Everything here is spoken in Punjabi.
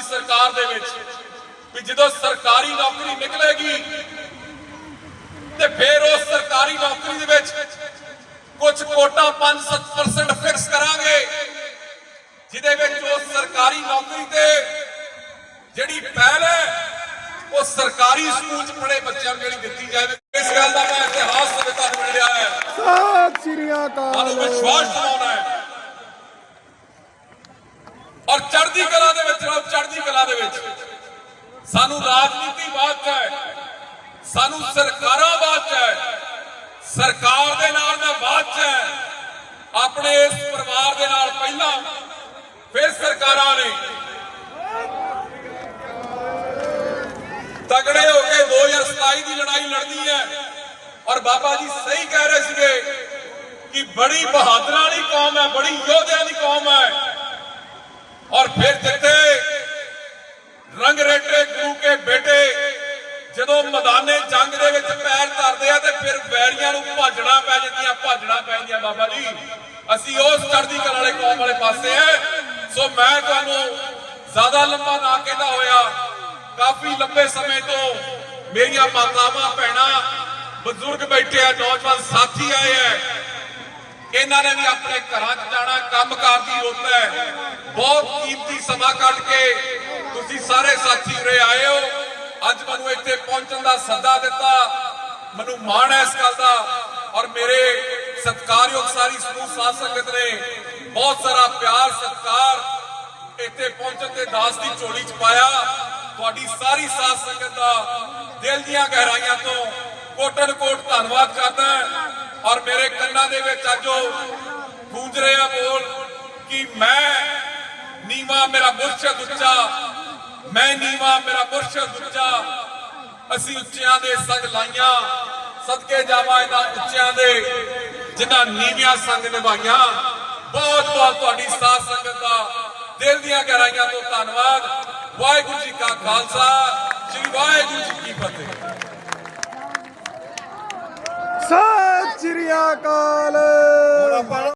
ਦੀ ਸਰਕਾਰ ਦੇ ਵਿੱਚ ਵੀ ਜਦੋਂ ਸਰਕਾਰੀ ਨੌਕਰੀ ਨਿਕਲੇਗੀ ਤੇ ਫਿਰ ਉਸ ਸਰਕਾਰੀ ਨੌਕਰੀ ਦੇ ਵਿੱਚ ਕੁਝ ਕੋਟਾ 5-7% ਫਿਕਸ ਕਰਾਂਗੇ ਜਿਹਦੇ ਵਿੱਚ ਉਸ ਸਰਕਾਰੀ ਨੌਕਰੀ ਤੇ ਜਿਹੜੀ ਪਹਿਲ ਹੈ ਉਹ ਸਰਕਾਰੀ ਸਕੂਲ ਚ ਪੜ੍ਹੇ ਬੱਚਿਆਂ ਨੂੰ ਜਿਹੜੀ ਦਿੱਤੀ ਜਾਵੇ। ਇਸ ਗੱਲ ਦਾ ਮੈਂ ਇਤਿਹਾਸ ਦੇ ਤੁਹਾਨੂੰ ਮਿਲਿਆ ਹੈ। ਸਤਿ ਸ੍ਰੀ ਅਕਾਲ। ਵਿਸ਼ਵਾਸ ਦਿਵਾਉਣਾ ਹੈ। ਔਰ ਚੜ੍ਹਦੀ ਕਲਾ ਚੜ੍ਹਦੀ ਕਲਾ ਦੇ ਵਿੱਚ। ਸਾਨੂੰ ਰਾਜਨੀਤੀ ਬਾਅਦ ਚ ਹੈ। ਸਾਨੂੰ ਸਰਕਾਰਾਂ ਬਾਅਦ ਹੈ। ਸਰਕਾਰ ਦੇ ਨਾਲ ਮੈਂ ਬਾਅਦ ਹੈ। ਆਪਣੇ ਇਸ ਪਰਿਵਾਰ ਦੇ ਨਾਲ ਪਹਿਲਾਂ, ਫਿਰ ਸਰਕਾਰਾਂ ਨੇ। ਤਗੜੇ ਹੋ ਕੇ 2027 ਦੀ ਲੜਾਈ ਲੜਨੀ ਹੈ। ਔਰ ਬਾਬਾ ਜੀ ਸਹੀ ਕਹਿ ਰਹੇ ਸੀਗੇ ਕਿ ਬੜੀ ਬਹਾਦਰਾਂ ਵਾਲੀ ਕੌਮ ਹੈ, ਬੜੀ ਯੋਧਿਆਂ ਦੀ ਕੌਮ ਹੈ। ਔਰ ਫਿਰ ਜਿੱਥੇ ਰੰਗ ਗੁਰੂ ਕੇ ਬੇਟੇ, ਜਦੋਂ ਮੈਦਾਨੇ ਜੰਗ ਦੇ ਵਿੱਚ ਪੈਰ ਧਰਦੇ ਆ ਤੇ ਫਿਰ ਵੈਰੀਆਂ ਨੂੰ ਭਾਜਣਾ ਪੈ ਜਾਂਦੀਆਂ, ਭਾਜਣਾ ਪੈ ਬਾਬਾ ਜੀ। ਅਸੀਂ ਉਸ ਚੜ੍ਹਦੀ ਕਲਾ ਵਾਲੇ ਕੌਮ ਵਾਲੇ ਪਾਸੇ ਐ ਸੋ ਮੈਂ ਤੁਹਾਨੂੰ ਜ਼ਿਆਦਾ ਲੰਬਾ ਨਾ ਕਹਿੰਦਾ ਹੋਇਆ, ਕਾਫੀ ਲੰਬੇ ਸਮੇਂ ਤੋਂ ਮੇਰੀਆਂ ਮਾਤਾਵਾਂ, ਭੈਣਾਂ, ਬਜ਼ੁਰਗ ਬੈਠੇ ਆ, ਨੌਜਵਾਨ ਸਾਥੀ ਆਏ ਐ ਇਹਨਾਂ ਨੇ ਵੀ ਆਪਣੇ ਘਰਾਂ 'ਚ ਜਾਣਾ, ਕੰਮਕਾਰ ਦੀ ਰੁੱਤ ਹੈ। ਬਹੁਤ ਕੀਮਤੀ ਸਮਾਂ ਕੱਢ ਕੇ ਤੁਸੀਂ ਸਾਰੇ ਸਾਥੀ ਉਰੇ ਆਏ ਹੋ। ਅੱਜ ਮੈਨੂੰ ਇੱਥੇ ਪਹੁੰਚਣ ਦਾ ਸੱਦਾ ਦਿੱਤਾ। ਮੈਨੂੰ ਮਾਣ ਹੈ ਇਸ ਗੱਲ ਦਾ। ਔਰ ਮੇਰੇ ਸਤਿਕਾਰਯੋਗ ਸਾਰੀ ਸਮੂਹ ਸਾਧ ਸੰਗਤ ਨੇ ਬਹੁਤ ਸਾਰਾ ਪਿਆਰ, ਸਤਿਕਾਰ ਇੱਥੇ ਪਹੁੰਚਣ ਤੇ ਦਾਸ ਦੀ ਝੋਲੀ 'ਚ ਪਾਇਆ। ਤੁਹਾਡੀ ਸਾਰੀ ਸਾਧ ਸੰਗਤ ਦਾ ਦਿਲ ਦੀਆਂ ਗਹਿਰਾਈਆਂ ਤੋਂ ਕੋਟਨ ਕੋਟ ਧੰਨਵਾਦ ਕਰਦਾ ਔਰ ਮੇਰੇ ਕੰਨਾਂ ਦੇ ਵਿੱਚ ਅੱਜ ਉਹ ਗੂੰਜ ਰਿਹਾ ਬੋਲ ਕਿ ਮੈਂ ਨੀਵਾ, ਮੇਰਾ ਮੁਰਸ਼ਦ ਉੱਚਾ ਮੈਂ ਨੀਵਾ ਮੇਰਾ ਮੁਰਸ਼ਦ ਉੱਚਾ। ਅਸੀਂ ਉੱਚਿਆਂ ਦੇ ਸੰਗ ਲਾਈਆਂ। ਸਦਕੇ ਜਾਵਾਂ ਇਹਨਾਂ ਉੱਚਿਆਂ ਦੇ ਜਿਨ੍ਹਾਂ ਨੀਵੀਆਂ ਸੰਗ ਨਿਭਾਈਆਂ। ਬਹੁਤ ਬਹੁਤ ਤੁਹਾਡੀ ਸਾਥ ਸੰਗਤ ਦਾ ਦਿਲ ਦੀਆਂ ਗਹਿਰਾਈਆਂ ਤੋਂ ਧੰਨਵਾਦ। ਵਾਹਿਗੁਰੂ ਜੀ ਕਾ ਖਾਲਸਾ ਸ੍ਰੀ ਵਾਹਿਗੁਰੂ ਜੀ ਕੀ ਫਤਿਹ। ਸਤਿ ਸ੍ਰੀ ਅਕਾਲ।